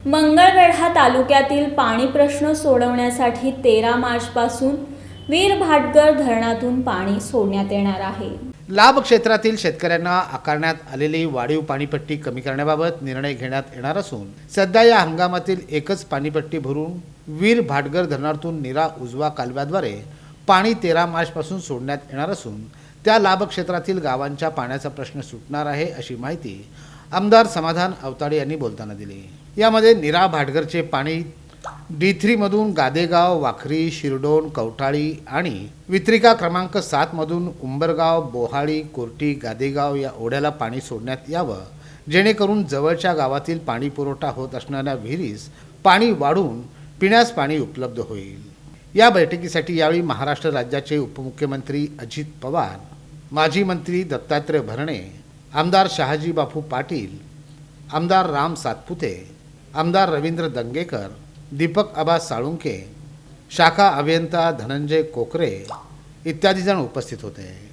मंगळवेढा तालुक्यातील पाणी प्रश्न सोडवण्यासाठी तेरा मार्चपासून वीर भाटगर धरणातून पाणी सोडण्यात येणार आहे. लाभ क्षेत्रातील शेतकऱ्यांना आकारण्यात आलेली वाढीव पाणीपट्टी कमी करण्याबाबत निर्णय घेण्यात येणार असून सध्या या हंगामातील एकच पाणीपट्टी भरून वीर भाटगर धरणातून निरा उजवा कालव्याद्वारे पाणी तेरा मार्चपासून सोडण्यात येणार असून त्या लाभ क्षेत्रातील गावांच्या पाण्याचा प्रश्न सुटणार आहे अशी माहिती आमदार समाधान अवताडे यांनी बोलताना दिली. यामध्ये निरा भाटगरचे पाणी डी थ्रीमधून गादेगाव वाखरी शिरडोन कवठाळी आणि वित्रिका क्रमांक सातमधून उंबरगाव बोहाळी कोर्टी गादेगाव या ओढ्याला पाणी सोडण्यात यावं. जेणेकरून जवळच्या गावातील पाणी पुरवठा होत असणाऱ्या विहिरीस पाणी वाढून पिण्यास पाणी उपलब्ध होईल. या बैठकीसाठी यावेळी महाराष्ट्र राज्याचे उपमुख्यमंत्री अजित पवार माजी मंत्री दत्तात्रय भरणे आमदार शहाजी बापू पाटील आमदार राम सातपुते आमदार रवींद्र दंगेकर दीपक आबा साळुंके शाखा अभियंता धनंजय कोकरे इत्यादी जण उपस्थित होते.